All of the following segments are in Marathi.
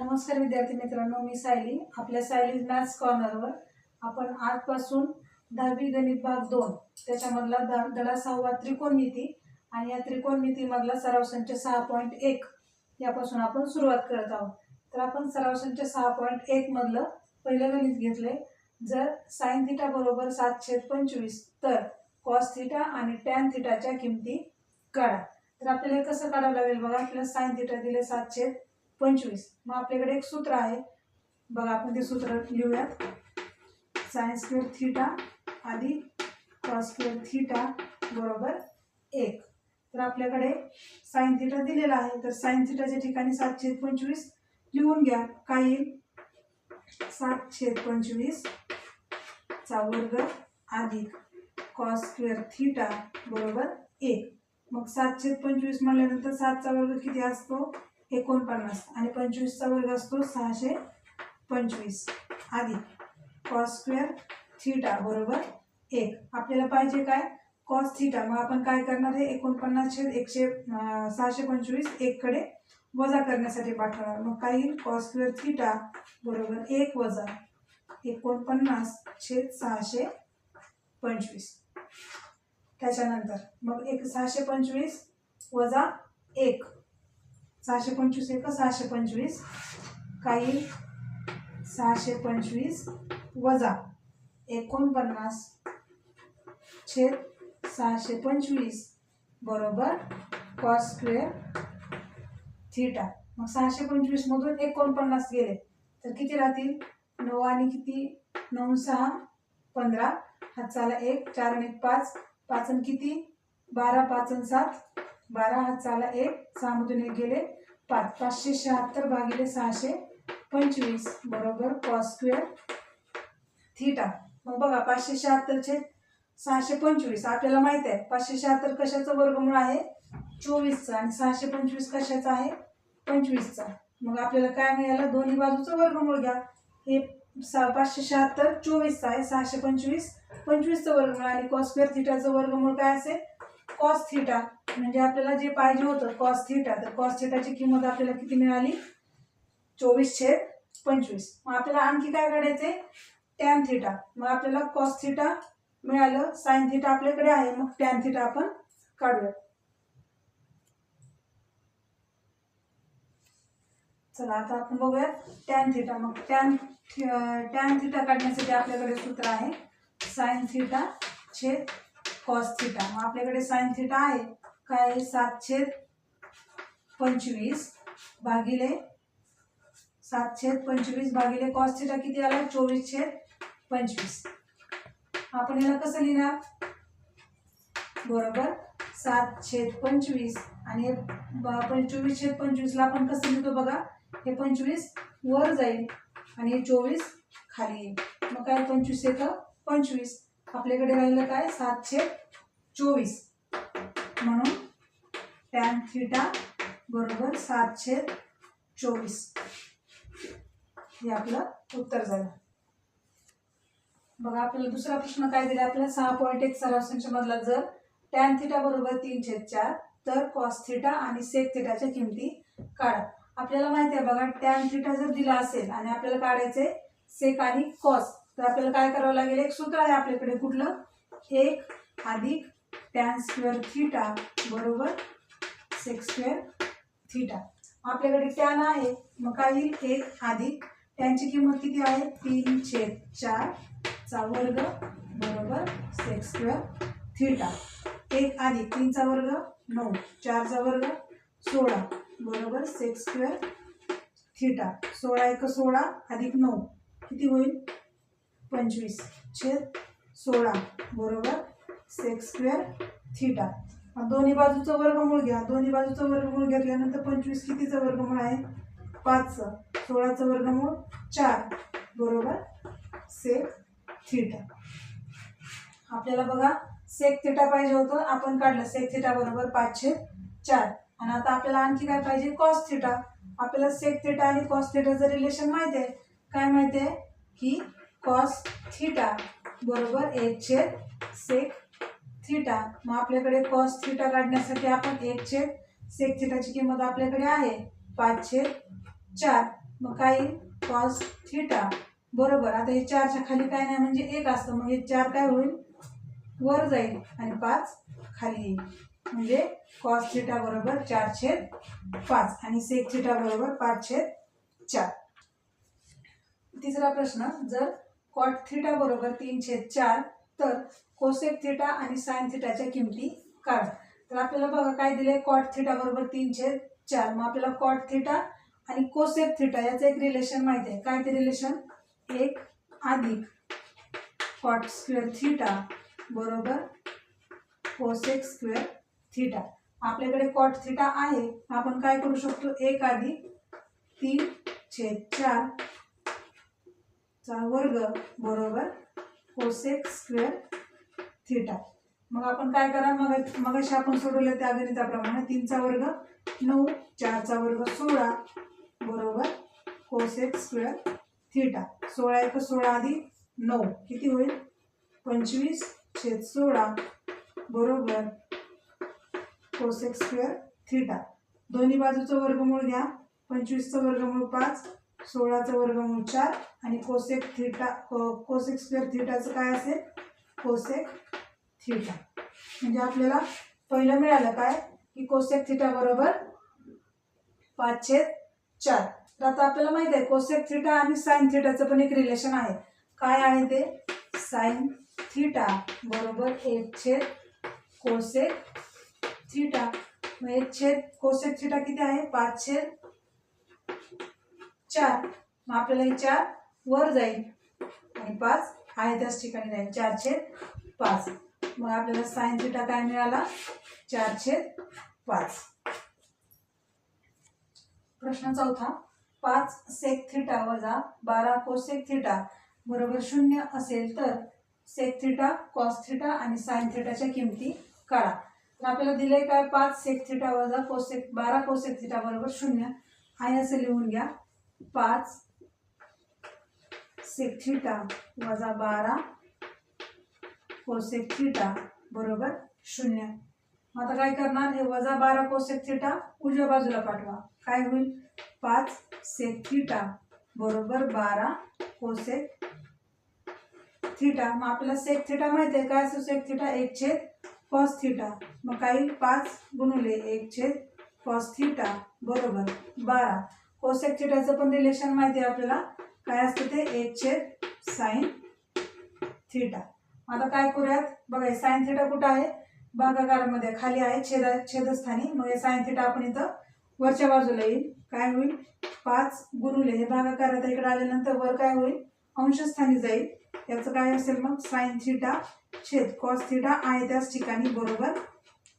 नमस्कार विद्यार्थी मित्रांनो मी सायली. आपल्या सायली मॅथ्स कॉर्नरवर आपण आजपासून दहावी गणित भाग दोन त्याच्यामधला ध धडा सहावा त्रिकोणमिती आणि या त्रिकोणमितीमधला सराव संच सहा पॉईंट एक यापासून आपण सुरुवात करत आहोत. तर आपण सराव संच सहा पॉईंट एकमधलं पहिलं गणित घेतलंय. जर साईन थिटा बरोबर सात छेद पंचवीस तर कॉस थिटा आणि टॅन थिटाच्या किमती काढा. तर आपल्याला कसं काढावं लागेल बघा आपल्याला साईन थिटा दिले सात छेद पंचवीस. मग आपल्याकडे एक सूत्र आहे. बघा आपण ते सूत्र लिहूयात. सायन्स स्क्वेअर थिटा आधी कॉस स्क्वेअर थिटा बरोबर एक. तर आपल्याकडे साईन थिटा दिलेला आहे. तर साईन थिटाच्या ठिकाणी सातशे पंचवीस लिहून घ्या. काय येईल? सातशे पंचवीस चा वर्ग अधिक कॉस स्क्वेअर थिटा बरोबर एक. मग सातशे पंचवीस म्हणल्यानंतर सातचा वर्ग किती असतो? एकोणपन्नास आणि पंचवीसचा वर्ग असतो सहाशे पंचवीस. आधी कॉस स्क्वेअर थिटा बरोबर एक. आपल्याला पाहिजे काय? कॉस थिटा मग आपण काय करणार आहे? एकोणपन्नास छेद एकशे सहाशे पंचवीस एककडे वजा करण्यासाठी पाठवणार. मग काय येईल? कॉस स्क्वेअर थिटा बरोबर एक वजा एकोणपन्नास छेद सहाशे पंचवीस. त्याच्यानंतर मग एक सहाशे पंचवीस वजा एक. सहाशे पंचवीस एक सहाशे पंचवीस. काही सहाशे पंचवीस वजा एकोणपन्नास छेद सहाशे पंचवीस बरोबर कॉस स्क्वेअर थिटा मग सहाशे पंचवीसमधून एकोणपन्नास गेले. तर किती राहतील? नऊ आणि किती? नऊ सहा पंधरा. हातचाला एक चार आणि एक पाच. पाच आणि किती? बारा पाच आणि सात. बारा हातचाला एक. सहामधून एक गेले. पाच पाचशे शहात्तर भागिले सहाशे पंचवीस बरोबर कॉस स्क्वेअर थीटा मग बघा पाचशे शहात्तरचे सहाशे पंचवीस. आपल्याला माहीत आहे पाचशे शहात्तर कशाचं वर्गमूळ आहे? चोवीसचा. आणि सहाशे पंचवीस कशाचा आहे? पंचवीसचा. मग आपल्याला काय मिळालं? दोन्ही बाजूचं वर्गमूळ घ्या. हे सा पाचशे शहात्तर चोवीसचा आहे. सहाशे पंचवीस पंचवीसचं वर्गमूळ. आणि कॉस स्क्वेअर थिटाचं वर्गमूळ काय असेल? कॉस थिटा म्हणजे आपल्याला जे पाहिजे होतं कॉस थिटा तर कॉस थिटाची किंमत आपल्याला किती मिळाली? चोवीस छेद पंचवीस. मग आपल्याला आणखी काय काढायचे टॅन थिटा मग आपल्याला कॉस थिटा मिळालं साईन थिटा आपल्याकडे आहे मग टॅन थिटा आपण काढूया चला आता आपण बघूया टॅन थिटा मग टॅन टॅन थिटा काढण्यासाठी आपल्याकडे सूत्र आहे साईन थिटा छेद कॉस थिटा मग आपल्याकडे साईन थिटा आहे काय आहे? सात छेद पंचवीस भागिले सात छेद पंचवीस भागिले कॉस थिटा किती आला? चोवीस छेद पंचवीस. आपण याला कसं लिहिणार? बरोबर? सात छेद पंचवीस आणि हे चोवीस छेद पंचवीसला आपण कसं लिहितो बघा? हे पंचवीस वर जाईल आणि हे चोवीस खाली येईल. मग काय? पंचवीस एक पंचवीस. आपल्याकडे राहिलं काय? सात छेद चोवीस. टॅन थिटा बरोबर सातशे चोवीस. हे आपलं उत्तर झालं. बघा आपल्याला दुसरा प्रश्न काय दिला? आपल्याला सहा पॉईंट एक सरासरीच्या मधला जर टॅन थिटा बरोबर तीन छेद चार तर कॉस थिटा आणि सेक थिटाच्या किमती काढा. आपल्याला माहिती आहे बघा टॅन थिटा जर दिला असेल आणि आपल्याला काढायचे सेक आणि कॉस तर आपल्याला काय करावं लागेल? एक सूत्र आहे आपल्याकडे कुठलं? एक अधिक टॅन स्क्वेअर थिटा बरोबर सेक स्क्वेअर थिटा आपल्याकडे टॅन आहे मग काय येईल? एक अधिक टॅनची किंमत किती आहे? तीन छेद चारचा वर्ग बरोबर सेक्स स्क्वेअर थिटा एक अधिक तीनचा वर्ग नऊ चारचा वर्ग सोळा बरोबर सेक्स स्क्वेअर थिटा सोळा एक सोळा अधिक नऊ किती होईल? पंचवीस छेद सोळा बरोबर सेक्स स्क्वेअर थिटा दोन्ही बाजूचं वर्गमूळ घ्या. दोन्ही बाजूचं वर्गमूळ घेतल्यानंतर पंचवीस कितीचं वर्गमूळ आहे? पाचचं. सोळाचं वर्गमूळ चार. बरोबर? सेक थिटा आपल्याला बघा सेक थिटा पाहिजे होतं. आपण काढलं. सेक थिटा बरोबर पाचशे चार. आणि आता आपल्याला आणखी काय पाहिजे? कॉस थिटा आपल्याला सेक थिटा आणि कॉस थिटाचं रिलेशन माहिती आहे. काय माहिती आहे? की कॉस थिटा बरोबर एक छेद सेक थिटा मग आपल्याकडे कॉस थिटा काढण्यासाठी आपण एक छेद सेक थिटाची किंमत आपल्याकडे आहे. पाच छेद चार. मग काय? कॉस थिटा बरोबर. आता हे चारच्या खाली काय नाही म्हणजे एक असतं. मग हे चार काय होईल? वर जाईल आणि पाच खाली येईल. म्हणजे कॉस थिटा बरोबर चार छेद पाच आणि सेक थिटा बरोबर पाच छेद चार. तिसरा प्रश्न. जर कॉट थिटा बरोबर तीन छेद चार तर कोसेक थिटा आणि सायन थिटाच्या किमती काढा. तर आपल्याला बघा काय दिले कॉट थिटा बरोबर तीनशे चार. मग आपल्याला कॉट थिटा आणि कोसेक थिटा याचं एक रिलेशन माहिती आहे. काय ते रिलेशन एक अधिक कॉट स्क्वेअर थिटा बरोबर कोसेक स्क्वेअर थिटा आपल्याकडे कॉट थिटा आहे. आपण काय करू शकतो? एक अधिक तीन छेद चार चा वर्ग बरोबर कोसेक स्क्वेअर थिटा. मग आपण काय करा मग मगाशी आपण सोडवलं त्या गणिताप्रमाणे तीनचा वर्ग नऊ चारचा वर्ग सोळा बरोबर कोसेक स्क्वेअर थिटा सोळा एक सोळा आधी नऊ. किती होईल? पंचवीस छेद सोळा बरोबर कोसेक स्क्वेअर थिटा दोन्ही बाजूचं वर्गमूळ घ्या. पंचवीसचं वर्गमूळ पाच सोळाचं वर्गमूळ चार आणि कोसेक थिटा को कोसेक स्क्वेअर थिटाचं काय असेल? कोसेक थिटा म्हणजे आपल्याला पहिलं मिळालं काय? की कोसेक थिटा बरोबर पाच छेद चार. तर आता आपल्याला माहिती आहे कोसेक थिटा आणि साईन थिटाचं पण एक रिलेशन आहे. काय आहे ते? साईन थिटा बरोबर एक छेद कोसेक थिटा मग एक छेद कोसेक थिटा किती आहे? पाच छेद चार. मग आपल्याला हे चार वर जाईल. आणि पाच आहे त्याच ठिकाणी जाईल. चार छेद पाच. मग आपल्याला साईन थिटा काय मिळाला? चारशे पाच. प्रश्न चौथा पाच सेक थिटा वजा बारा कोसेक थिटा बरोबर शून्य असेल तर सेक थिटा कॉस थिटा आणि साईन थिटाच्या किमती काढा. तर आपल्याला दिले काय? पाच सेक थिटा वजा कोसेक बारा कोसेक थिटा बरोबर शून्य. आहे असं लिहून घ्या. पाच सेक थिटा वजा बारा कोसेक थिटा बरोबर शून्य. मग आता काय करणार? हे वजा बारा कोसेक थिटा उजव्या बाजूला पाठवा. काय होईल? पाच सेक थिटा बरोबर बारा कोसेक थिटा मग आपल्याला सेक थिटा माहिती आहे काय असतो सेक थिटा एक छेद कॉस थिटा मग काही पाच गुणुले एक छेद कॉस थिटा बरोबर बारा. कोसेक थिटाचं पण रिलेशन माहिती आहे आपल्याला. काय असतं ते? एक छेद साईन थिटा आता काय करूयात? बघा सायन थिटा कुठं आहे? भागाकारामध्ये खाली आहे छेद छेदस्थानी. मग हे सायन थिटा आपण इथं वरच्या बाजूला येईल. काय होईल? पाच गुरुले. हे भागाकारात इकडे आल्यानंतर वर काय होईल? अंशस्थानी जाईल. याचं काय असेल मग? साइन थिटा छेद कॉस थिटा आहे त्याच ठिकाणी बरोबर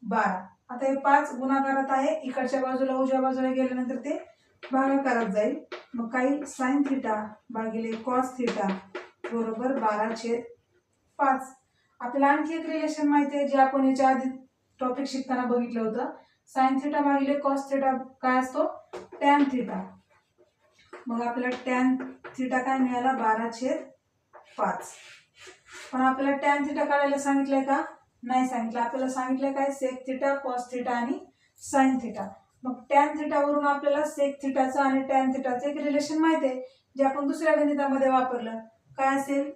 बारा. आता हे पाच गुणाकारात आहे. इकडच्या बाजूला उजव्या बाजूला गेल्यानंतर ते भागाकारात जाईल. मग काही साइन थिटा भागिले कॉस थिटा बरोबर बारा छेद पाच. आपल्याला आणखी एक रिलेशन माहिती आहे जे आपण याच्या आधी टॉपिक शिकताना बघितलं होतं. साइन थिटा भागिले कॉस थिटा काय असतो? टॅन थिटा मग आपल्याला टॅन थिटा काय मिळाला? बारा छेद पाच. पण आपल्याला टॅन थिटा काढायला सांगितलंय का? नाही सांगितलं. आपल्याला सांगितलंय काय? सेक थिटा कॉस थिटा आणि साइन थिटा मग टॅन थिटावरून आपल्याला सेक थिटाचं आणि टॅन थिटाचं एक रिलेशन माहिती आहे जे आपण दुसऱ्या गणितामध्ये वापरलं. काय असेल?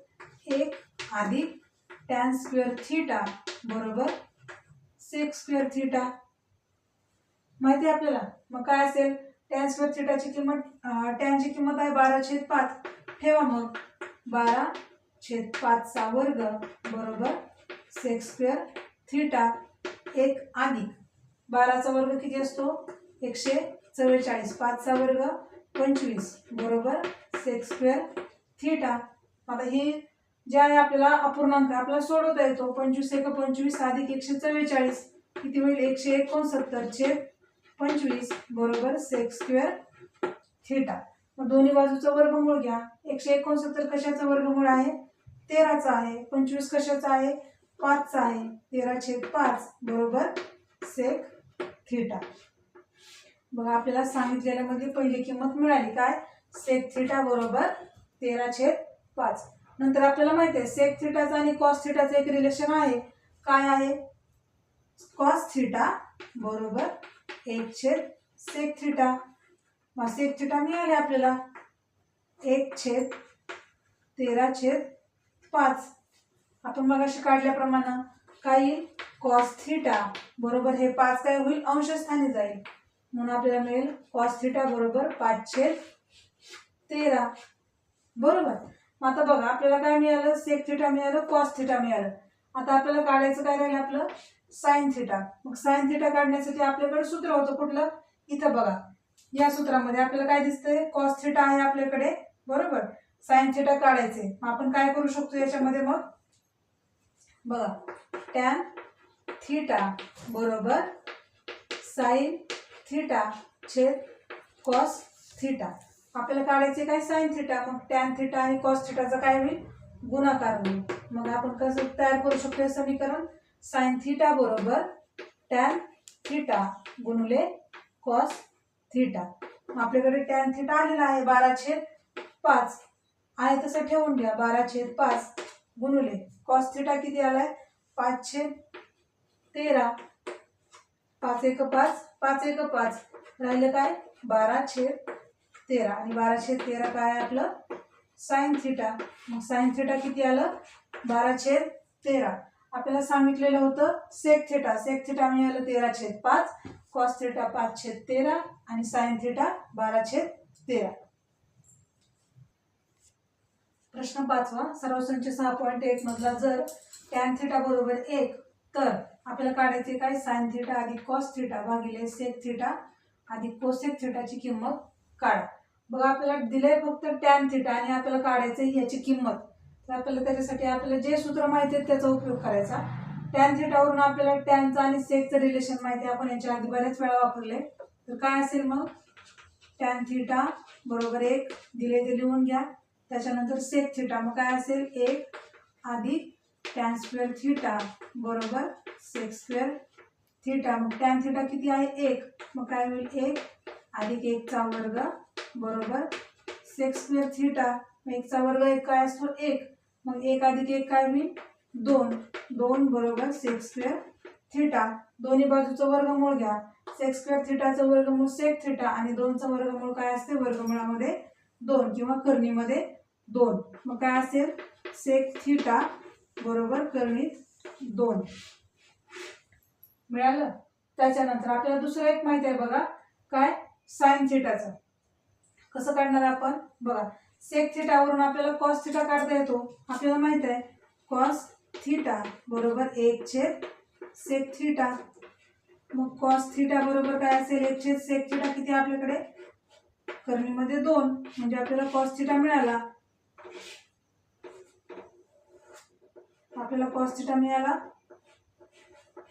एक अधिक टॅन स्क्वेअर थिटा बरोबर सेक्स स्क्वेअर थिटा माहिती आहे आपल्याला? मग काय असेल? टॅन स्क्वेअर थिटाची किंमत टॅनची किंमत आहे बारा छेद पाच. ठेवा मग. बारा छेद पाचचा वर्ग बरोबर सेक्स स्क्वेअर थिटा एक अधिक बाराचा वर्ग किती असतो? एकशे चव्वेचाळीस. पाचचा वर्ग पंचवीस बरोबर सेक्स स्क्वेअर थिटा आता हे जे आहे आपल्याला अपूर्णांक आपल्याला सोडवता येतो. पंचवीस एक पंचवीस अधिक एकशे चव्वेचाळीस. किती होईल? एकशे एकोणसत्तर छे पंचवीस बरोबर सेक्स स्क्वेअर थिटा मग दोन्ही बाजूचं वर्गमूळ घ्या. एकशे एकोणसत्तर कशाचं वर्गमूळ आहे? तेराचा आहे. पंचवीस कशाचा आहे? पाचचा आहे. तेरा छेद पाच बरोबर सेक थिटा बघा आपल्याला सांगितलेल्यामध्ये पहिली किंमत मिळाली काय? सेक थिटा बरोबर तेरा छेद पाच. नंतर आपल्याला माहिती आहे सेक थिटाचं आणि कॉस थिटाचं एक रिलेशन आहे. काय आहे? कॉस थिटा बरोबर एक छेद सेक थिटा मग सेक थिटा मिळाले आपल्याला. एक छेद तेरा छेद पाच. आपण मग अशी काढल्याप्रमाणे काय येईल? कॉस थिटा बरोबर हे पाच काय होईल? अंशस्थानी जाईल. म्हणून आपल्याला मिळेल कॉस थिटा बरोबर पाच छेद तेरा. बरोबर? मग आता बघा आपल्याला काय मिळालं? सेक थिटा मिळालं कॉस थिटा मिळालं. आता आपल्याला काढायचं काय राहिलं आपलं? साईन थिटा मग साईन थिटा काढण्यासाठी आपल्याकडे सूत्र होतं कुठलं? इथं बघा. या सूत्रामध्ये आपल्याला काय दिसतंय? कॉस थिटा आहे आपल्याकडे. बरोबर? साईन थिटा काढायचे मग आपण काय करू शकतो याच्यामध्ये मग? बघा. टॅन थिटा बरोबर साईन थिटा छेद कॉस थिटा आपल्याला काढायचे काय साईन थिटा मग टॅन थिटा आणि कॉस थिटाचा काय होईल? गुणाकार होईल. मग आपण कसं तयार करू शकतो हे समीकरण? साईन थिटा बरोबर टॅन थिटा गुणुले कॉस थिटा आपल्याकडे टॅन थिटा आलेला आहे बारा छेद पाच. आहे तसं ठेवून घ्या बारा छेद पाच गुणुले. कॉस थिटा किती आलाय? पाच छेद तेरा. पाच एक पाच पाच एक पाच. राहिलं काय? बारा छेद तेरा आणि बाराशे तेरा काय आपलं साईन थिटा. मग साईन थिटा किती आलं? बाराशे तेरा. आपल्याला सांगितलेलं होतं सेक थिटा सेक थिटा मिळालं तेरा छेद पाच. कॉस थिटा पाच छेद तेरा आणि साईन थिटा बारा छेद तेरा. प्रश्न पाचवा. सर्वसंच सहा पॉईंट एक मधला जर टॅन थिटा बरोबर एक तर आपल्याला काढायचे काय? सायन थिटा अधिक कॉस थिटा भागिले सेक थिटा अधिक कोसेक थिटाची किंमत काढा. बघा आपल्याला दिलंय फक्त टॅन थिटा आणि आपल्याला काढायचं याची किंमत. तर आपल्याला त्याच्यासाठी आपल्याला जे सूत्र माहिती आहे त्याचा उपयोग करायचा. टॅन थिटावरून आपल्याला टॅनचं आणि सेकचं रिलेशन माहिती आहे. आपण याच्या आधी बऱ्याच वेळा वापरले तर काय असेल मग? टॅन थिटा बरोबर एक. दिले ते लिहून घ्या. त्याच्यानंतर सेक थिटा मग काय असेल? एक. अधिक टॅन स्क्वेअर थिटा बरोबर सेक स्क्वेअर थिटा मग टॅन थिटा किती आहे? एक. मग काय होईल? एक. अधिक एकचा वर्ग बरोबर? सेक्स स्क्वेअर थिटा मग एकचा वर्ग एक काय असतो? एक. मग एक अधिक एक काय मी दोन. दोन बरोबर सेक स्क्वेअर थिटा दोन्ही बाजूचं वर्गमूळ घ्या. सेक्स स्क्वेअर थिटाचं वर्गमूळ सेक थिटा आणि दोनचं वर्गमूळ काय असते? वर्गमुळामध्ये दोन किंवा कर्णीमध्ये दोन. मग काय असेल? सेक थिटा बरोबर कर्णीत दोन. मिळालं? त्याच्यानंतर आपल्याला दुसरं एक माहिती आहे बघा. काय? साईन थिटाचं. कसं काढणार आपण? बघा सेक थिटावरून आपल्याला कॉस थिटा काढता येतो. आपल्याला माहीत आहे कॉस थिटा बरोबर एक छेद सेक थिटा मग कॉस थिटा बरोबर काय असेल? एक छेद सेक थिटा किती आहे आपल्याकडे? करणीमध्ये दोन. म्हणजे आपल्याला कॉस थिटा मिळाला. आपल्याला कॉस थिटा मिळाला.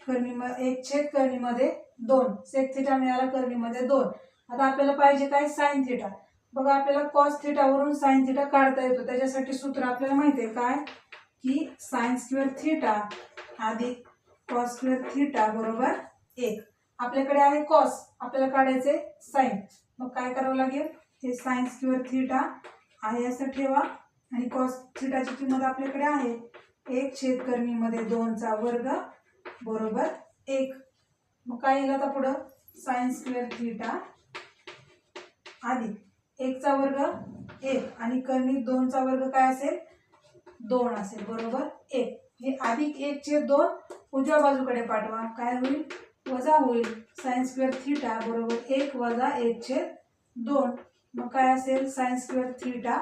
कर्णीमध्ये एक छेद कर्णीमध्ये दोन. सेक थिटा मिळाला कर्णीमध्ये दोन. आता आपल्याला पाहिजे काय साईन थिटा. बघा आपल्याला कॉस थिटावरून साईन थिटा काढता येतो. त्याच्यासाठी सूत्र आपल्याला माहिती आहे काय? की साइन स्क्वेअर थिटा अधिक कॉस स्क्वेअर थिटा बरोबर एक. आपल्याकडे आहे कॉस आपल्याला काढायचे साईन. मग काय करावं लागेल? हे साइन स्क्वेअर थिटा आहे असं ठेवा. आणि कॉस थिटाची किंमत आपल्याकडे आहे एक छेद दोनचा वर्ग बरोबर एक. मग काय येईल आता पुढं? सायन्स स्क्वेअर थिटा अधिक एकचा वर्ग एक आणि कर्णी दोनचा वर्ग काय असेल? दोन असेल बरोबर? एक. हे अधिक एक दोन उजव्या बाजूकडे पाठवा. काय होईल? वजा होईल. सायन्स स्क्वेअर थिटा बरोबर एक वजा एक छेद दोन. मग काय असेल? सायन्स स्क्वेअर थिटा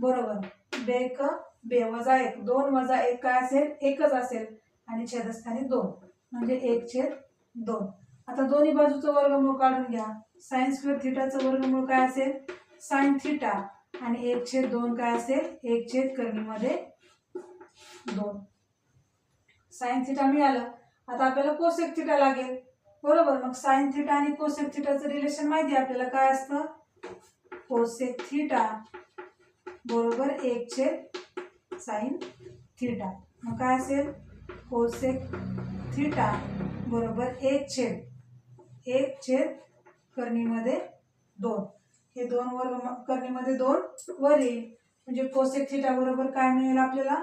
बरोबर. बेक बे वजा एक. दोन वजा एक काय असेल? एकच असेल. आणि छेदस्थानी दोन. म्हणजे एक छेद दोन. आता दोन्ही बाजूचं वर्गमूळ काढून घ्या. साईन स्क्वेअर थिटाचं वर्गमूळ काय असेल? साईन थिटा आणि एक छेद दोन काय असेल? एक छेद करणीमध्ये दोन. साईन थिटा मिळालं. आता आपल्याला कोसेक थिटा लागेल. बरोबर? मग साईन थिटा आणि कोसेक थिटाचं रिलेशन माहिती आहे आपल्याला. काय असतं? कोसेक थिटा बरोबर एक छेद साइन थिटा मग काय असेल? कोसेक थिटा बरोबर एक छेद. एक छेद कर्णीमध्ये दोन. हे दोन वर कर्णीमध्ये दोन वर येईल. म्हणजे कोसेक थिटा बरोबर काय मिळेल आपल्याला?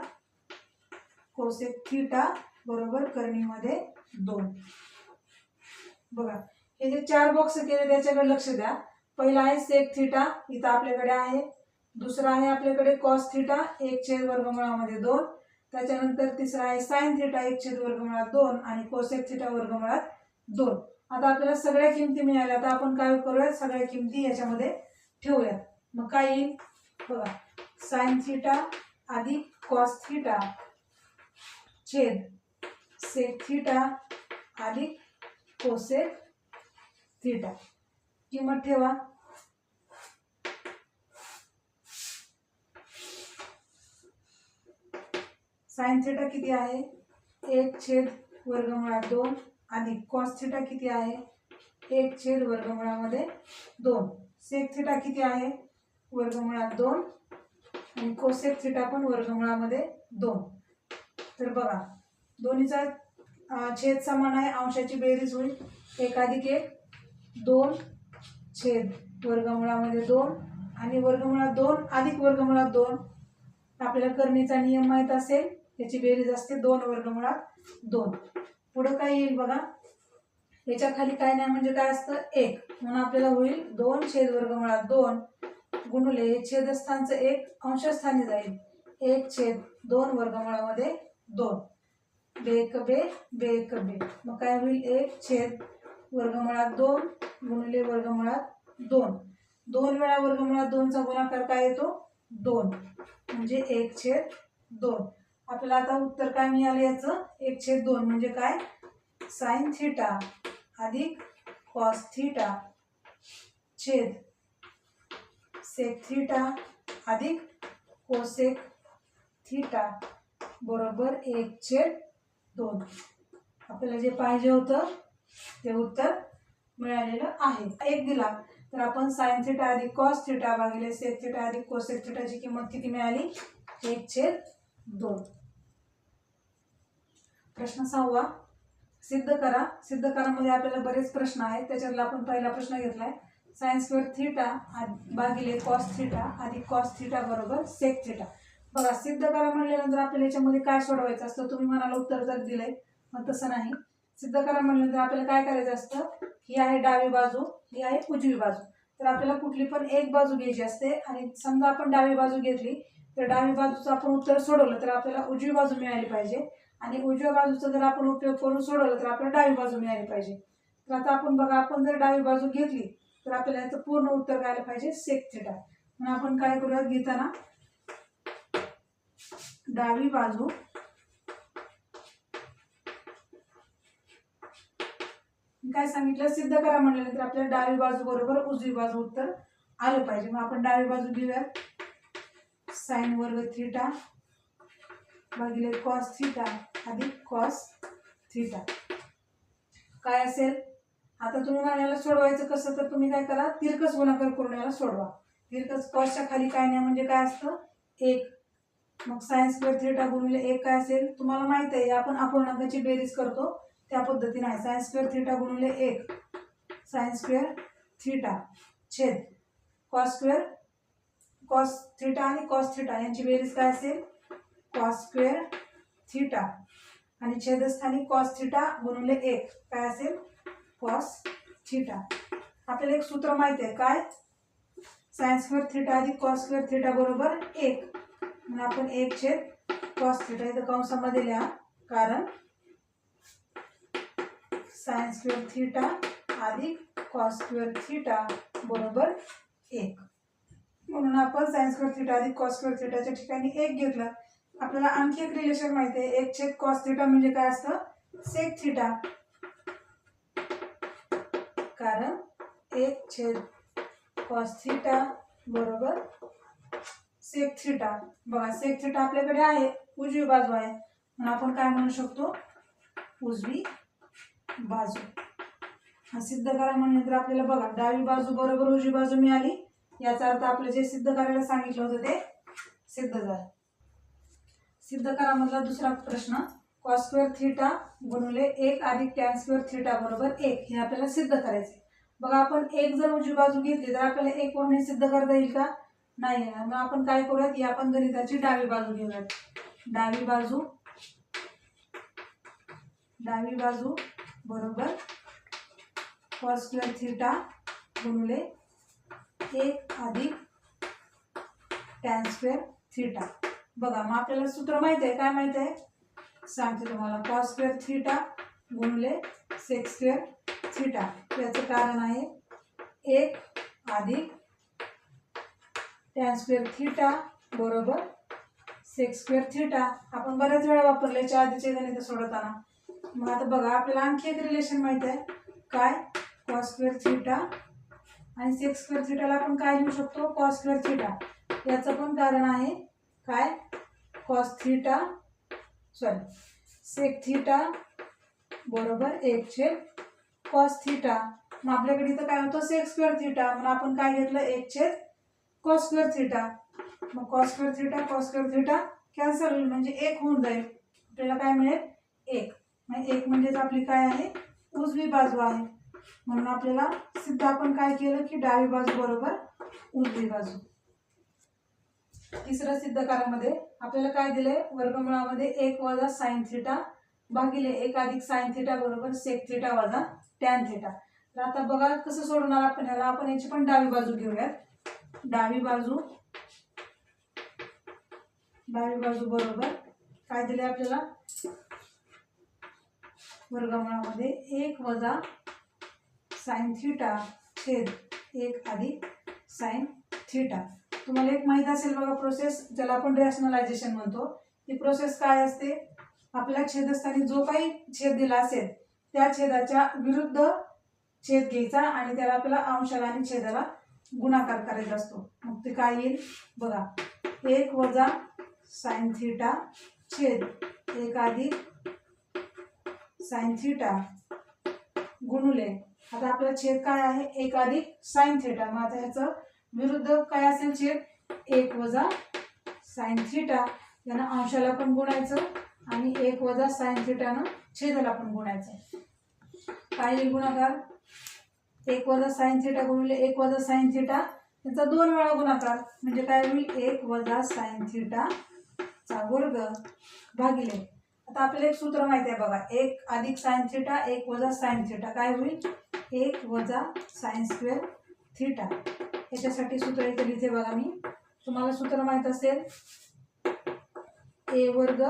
कोसेक थिटा बरोबर कर्णीमध्ये दोन. बघा हे जे चार बॉक्स केले त्याच्याकडे लक्ष द्या. पहिला आहे सेक थिटा इथं आपल्याकडे आहे. दुसरा आहे आपल्याकडे कॉस थिटा एक छेद वर्गमुळामध्ये दोन. त्याच्यानंतर तिसरा आहे साईन थिटा एक छेद वर्गमुळात दोन. आणि कोसेक थिटा वर्गमुळात दोन. आता आपल्याला सगळ्या किमती मिळाल्या. आता आपण काय करूयात? सगळ्या किमती याच्यामध्ये ठेवूयात. मग काय येईल? बघा. साईन थिटा अधिक कॉस थिटा छेद सेक थिटा अधिक कोसेक थिटा किंमत ठेवा. साइन थिटा किती आहे? एक छेद वर्गमुळात दोन. अधिक कॉस थिटा किती आहे? एक छेद वर्गमुळामध्ये दोन. सेक थिटा किती आहे? वर्गमुळात दोन. आणि कोसेक थिटा पण वर्गमुळामध्ये दोन. तर बघा दोन्हीचा छेद समान आहे अंशाची बेरीज होईल. एक अधिक एक दोन छेद वर्गमुळामध्ये दोन. आणि वर्गमुळात दोन अधिक वर्गमुळात दोन. आपल्याला करणीचा नियम माहीत असेल याची बेरीज असते दोन वर्गमुळात दोन. पुढं काय येईल बघा? याच्या खाली काय नाही म्हणजे काय असतं? एक. म्हणून आपल्याला होईल दोन छेद वर्गमुळात दोन गुणुले. हे छेदस्थानचं एक अंशस्थानी जाईल. एक छेद दोन वर्गमुळामध्ये दोन. बेक बे बेक बे. मग काय होईल? एक छेद वर्गमुळात दोन गुणिले वर्गमुळात दोन. दोन वेळा वर्गमुळात दोनचा गुणाकार काय येतो? दोन. म्हणजे एक छेद दोन. आपल्याला आता उत्तर काय मिळालं याचं? एक छेद दोन म्हणजे काय? साईन थिटा अधिक कॉस थिटा छेद सेक थिटा अधिक कोसेक थिटा बरोबर एक छेद दोन. आपल्याला जे पाहिजे होतं ते उत्तर मिळालेलं आहे. एक दिला. तर आपण साइन थिटा अधिक कॉस थिटा भागिले सेक थिटा अधिक कोसेक थिटाची किंमत किती मिळाली? एक छेद दोन. प्रश्न सहावा. सिद्ध करा. सिद्ध करामध्ये आपल्याला बरेच प्रश्न आहेत. त्याच्यातला आपण पहिला प्रश्न घेतलाय. सायन्स स्क्वेअर थिटा भागिले कॉस थिटा अधिक कॉस थिटा बरोबर सेक थिटा बघा सिद्ध करा म्हणल्यानंतर आपल्याला याच्यामध्ये काय सोडवायचं असतं? तुम्ही मनाला उत्तर जर दिलंय मग तसं नाही. सिद्ध करा म्हणल्यानंतर आपल्याला काय करायचं असतं? ही आहे डावी बाजू ही आहे उजवी बाजू. तर आपल्याला कुठली पण एक बाजू घ्यायची असते आणि समजा आपण डावी बाजू घेतली तर डावी बाजूचं आपण उत्तर सोडवलं तर आपल्याला उजवी बाजू मिळाली पाहिजे. आणि उजव्या बाजूचा जर आपण उपयोग करून सोडवलं तर आपल्याला डावी बाजू मिळाली पाहिजे. तर आता आपण बघा आपण जर डावी बाजू घेतली तर आपल्याला याचं पूर्ण उत्तर द्यायला पाहिजे सेक थेटा म्हणून आपण काय करूया घेताना डावी बाजू. काय सांगितलं? सिद्ध करा म्हणल्यानंतर आपल्याला डावी बाजू बरोबर उजवी बाजू उत्तर आलं पाहिजे. मग आपण डावी बाजू घेऊया साइन वर्ग थिटा भागिले कॉस थिटा अधिक कॉस थिटा. काय असेल? आता तुम्ही मला याला सोडवायचं कसं तर तुम्ही काय करा तिरकस गुणाकार करून याला सोडवा. तिरकस कॉसच्या खाली काय नाही म्हणजे काय असतं? एक. मग सायन्स स्क्वेअर थिटा गुणिले एक काय असेल? तुम्हाला माहीत आहे आपण अपूर्णांकाची बेरीज करतो त्या पद्धतीने आहे. सायन्स स्क्वेअर थिटा गुणिले एक. सायन्स स्क्वेअर थिटा छेद. कॉस स्क्वेअर कॉस थिटा आणि कॉस थिटा यांची बेरीज काय असेल? Cos square theta. आणि छेदस्थानी कॉस थिटा गुणले एक. काय असेल? Cos theta. आपल्याला एक सूत्र माहिती आहे. काय? सायन्स स्क्वेअर थिटा अधिक कॉस स्क्वेअर थिटा बरोबर एक. म्हणून आपण एक छेद कॉस थिटा. इथं कंसामध्ये लिहा. कारण सायन्स स्क्वेअर थिटा अधिक कॉस स्क्वेअर थिटा बरोबर एक. म्हणून आपण साईन स्क्वेअर थिटा अधिक कॉस स्क्वेअर थिटाच्या ठिकाणी एक घेतलं. आपल्याला आणखी एक रिलेशन माहिती आहे. एक छेद कॉस थिटा म्हणजे काय असतं? सेक थिटा कारण एक छेद कॉस थिटा बरोबर सेक थिटा बघा सेक थिटा आपल्याकडे आहे. उजवी बाजू आहे. म्हणून आपण काय म्हणू शकतो? उजवी बाजू. हा सिद्ध करा म्हणल्यानंतर आपल्याला बघा डावी बाजू बरोबर उजवी बाजू मिळाली. याचा अर्थ आपलं जे सिद्ध करायला सांगितलं होतं ते सिद्ध झालं. सिद्ध करा मधला दुसरा प्रश्न. कॉस स्क्वेअर थिटा गुणिले एक अधिक टॅन स्क्वेअर थिटा बरोबर एक हे आपल्याला सिद्ध करायचे बघा आपण एक जर उजवी बाजू घेतली तर आपल्याला एक वरून सिद्ध करता येईल का? नाही येणार. मग आपण काय करूयात? या आपण गणिताची डावी बाजू घेऊयात. डावी बाजू डावी बाजू बरोबर कॉस स्क्वेअर थिटा गुणले एक अधिक टॅन स्क्वेअर थिटा बघा मग आपल्याला सूत्र माहीत आहे काय माहीत आहे? सांगते तुम्हाला. कॉस स्क्वेअर थिटा गुणले सेक्स स्क्वेअर थिटा याचं कारण आहे एक अधिक टॅन स्क्वेअर थिटा बरोबर सेक्स स्क्वेअर थिटा आपण बऱ्याच वेळा वापरल्याच्या आधीचे गणित सोडवताना मग आता बघा आपल्याला आणखी एक रिलेशन माहीत आहे. काय? कॉस स्क्वेअर थिटा आणि सेक्स स्क्वेअर थिटाला आपण काय लिहू शकतो? कॉस स्क्वेअर थिटा याचं पण कारण आहे काय? Cos theta sorry sec theta बरोबर एक छेद कॉस थिटा मग आपल्याकडे इथं काय होतं? सेक्स स्क्वेअर थिटा मग आपण काय घेतलं? एक छेद कॉस स्क्वेअर थिटा मग cos square theta cos square theta cancel होईल म्हणजे एक होऊन जाईल. आपल्याला काय मिळेल? एक. म्हणजे एक म्हणजेच आपली काय आहे? उजवी बाजू आहे. म्हणून आपल्याला सिद्ध आपण काय केलं की डावी बाजू बरोबर उजवी बाजू. तिसरं सिद्धकारामध्ये आपल्याला काय दिलंय? वर्गमुळामध्ये एक वजा साईन थिटा भागिले एक अधिक साईन थिटा बरोबर सेक थिटा वजा टॅन थिटा तर आता बघा कसं सोडणार आपण ह्याला आपण याची पण डावी बाजू घेऊयात. डावी बाजू डावी बाजू बरोबर काय दिले आपल्याला? वर्गमुळामध्ये एक वजा साइन थिटा छेद एक अधिक साइन थिटा तुम्हाला एक माहीत असेल बघा प्रोसेस ज्याला आपण रॅशनलायझेशन म्हणतो. ती प्रोसेस काय असते? आपल्या छेदस्थानी जो काही छेद दिला असेल त्या छेदाच्या विरुद्ध छेद घ्यायचा आणि त्याला आपल्याला अंशाला आणि छेदाला गुणाकार करायचा असतो. मग ते काय येईल? बघा. एक वजा साइन थिटा छेद एक अधिक साईन थिटा गुणुले आता आपला छेद काय आहे? एक अधिक साईन थिटा मग आता ह्याचं विरुद्ध काय असेल छेद? एक वजा साईन थिटा यानं अंशाला पण गुणायचं आणि एक वजा साईन थिटानं छेदाला पण गुणायचं. काय गुणाकार? एक वजा साईन थिटा गुणिले एक वजा साईन थिटा त्यांचा दोन वेळा गुणाकार. म्हणजे काय होईल? एक वजा साईन थिटा चा वर्ग भागिले. आता आपल्याला एक सूत्र माहिती आहे बघा. एक अधिक साइन थिटा एक वजा साइन थिटा काय होईल? एक वजा सायन्स स्क्वेअर थिटा याच्यासाठी सूत्र इथे लिहिते बघा मी. तुम्हाला सूत्र माहीत असेल? ए वर्ग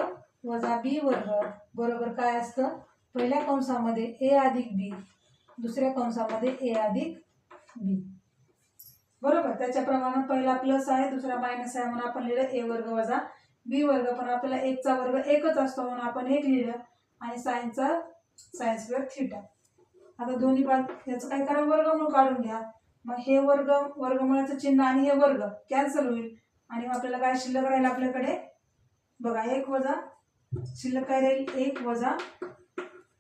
वजा बी वर्ग. बरोबर काय असतं? पहिल्या कंसामध्ये ए अधिक बी दुसऱ्या कंसामध्ये ए अधिक बी बरोबर? त्याच्याप्रमाणे पहिला प्लस आहे दुसरा मायनस आहे म्हणून आपण लिहिलं ए वर्ग वजा बी वर्ग. पण आपल्याला एकचा वर्ग एकच असतो म्हणून आपण एक लिहिलं. आणि सायन्सचा सायन्स वेअर थिटा आता दोन्ही बाजू याचं काय करा वर्गमूळ काढून घ्या. मग हे वर्ग वर्गमुळाचं चिन्ह आणि हे वर्ग कॅन्सल होईल. आणि मग आपल्याला काय शिल्लक राहील आपल्याकडे? बघा एक वजा शिल्लक काय राहील? एक वजा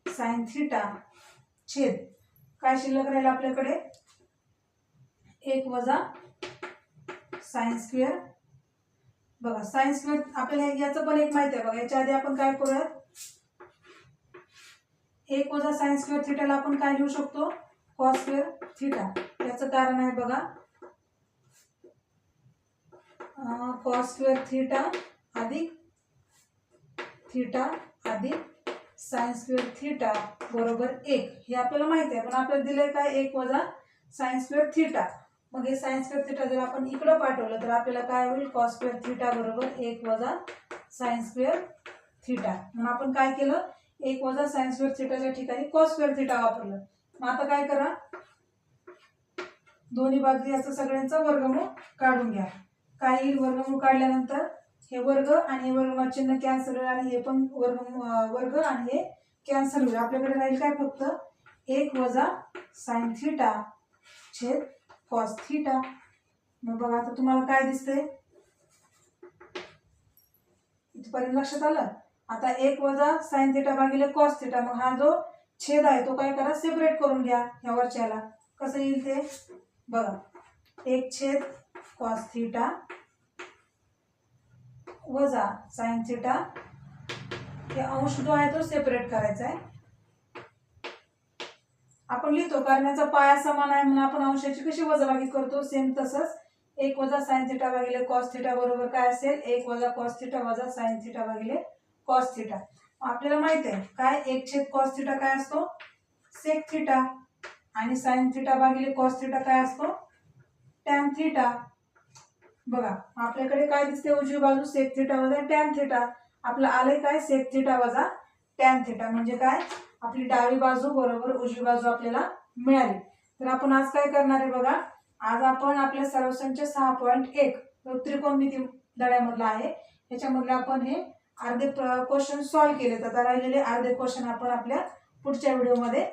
साईन थिटा छेद. काय शिल्लक राहील आपल्याकडे? एक वजा सायन्स स्क्वेअर बघा सायन्स स्क्वेअर आपल्याला याचं पण एक माहिती आहे. बघा याच्या आधी आपण काय करूयात? एक वजा सायन्स स्क्वेअर थिटाला आपण काय लिहू शकतो? Cos square theta. याचं कारण आहे बघा. कॉस स्क्वेअर थिटा अधिक थिटा अधिक सायन्स स्क्वेअर थिटा बरोबर एक. हे आपल्याला माहिती आहे पण आपल्याला दिलंय काय? एक वजा सायन्स स्क्वेअर थिटा. मग हे सायन्स स्क्वेअर थिटा जर आपण इकडं पाठवलं तर आपल्याला काय होईल? कॉस स्क्वेअर थिटा बरोबर एक वजा सायन्स स्क्वेअर थिटा. म्हणून आपण काय केलं? एक वजा साइन स्क्वेअर थिटाच्या ठिकाणी कॉस स्क्वेअर थिटा वापरलं. मग आता काय करा? दोन्ही बाजू याचं सगळ्यांचा वर्गमूळ काढून घ्या. काय येईल वर्गमूळ काढल्यानंतर? हे वर्ग आणि हे वर्ग चिन्ह कॅन्सल होईल आणि हे पण वर्ग वर्ग आणि हे कॅन्सल होईल. आपल्याकडे राहील काय फक्त? एक वजा साईन थिटा छेद कॉस थिटा मग बघा आता तुम्हाला काय दिसतंय? इथपर्यंत लक्षात आलं? आता एक वजा साईन थिटा भागिले कॉस थिटा मग हा जो छेद आहे तो काय करा? सेपरेट करून घ्या ह्या वरच्याला. कसं येईल ते? बघा. एक छेद कॉस थिटा वजा साईन थिटा हे अंश जो आहे तो सेपरेट करायचा आहे. आपण लिहितो कारण याचा पाया समान आहे म्हणून आपण अंशाची कशी वजाबागी करतो? सेम तसंच. एक वजा साईन थिटा भागिले कॉस थिटा बरोबर काय असेल? एक वजा कॉस थिटा वजा साईन थिटा भागिले कॉस थिटा आपल्याला माहीत आहे काय? एक छेद कॉस थिटा काय असतो? सेक थिटा आणि साइन थिटा भागिले कॉस थिटा काय असतो? टॅन थिटा बघा आपल्याकडे काय दिसते उजवी बाजू? सेक थिटा वजा टॅन थिटा आपलं आलंय काय? सेक थिटा वजा टॅन थिटा म्हणजे काय? आपली डावी बाजू बरोबर उजवी बाजू आपल्याला मिळाली. तर आपण आज काय करणार आहे बघा? आज आपण आपल्या सर्वसंच सहा पॉईंट एक. त्रिकोणमिती धड्यामधला आहे. याच्यामधलं आपण हे अर्धे क्वेश्चन सॉल्व्ह केले. तर राहिलेले अर्धे क्वेश्चन आपण आपल्या पुढच्या व्हिडिओमध्ये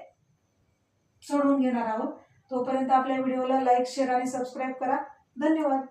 सोडून घेणार आहोत. तोपर्यंत आपल्या व्हिडिओला लाईक शेअर आणि सबस्क्राईब करा. धन्यवाद.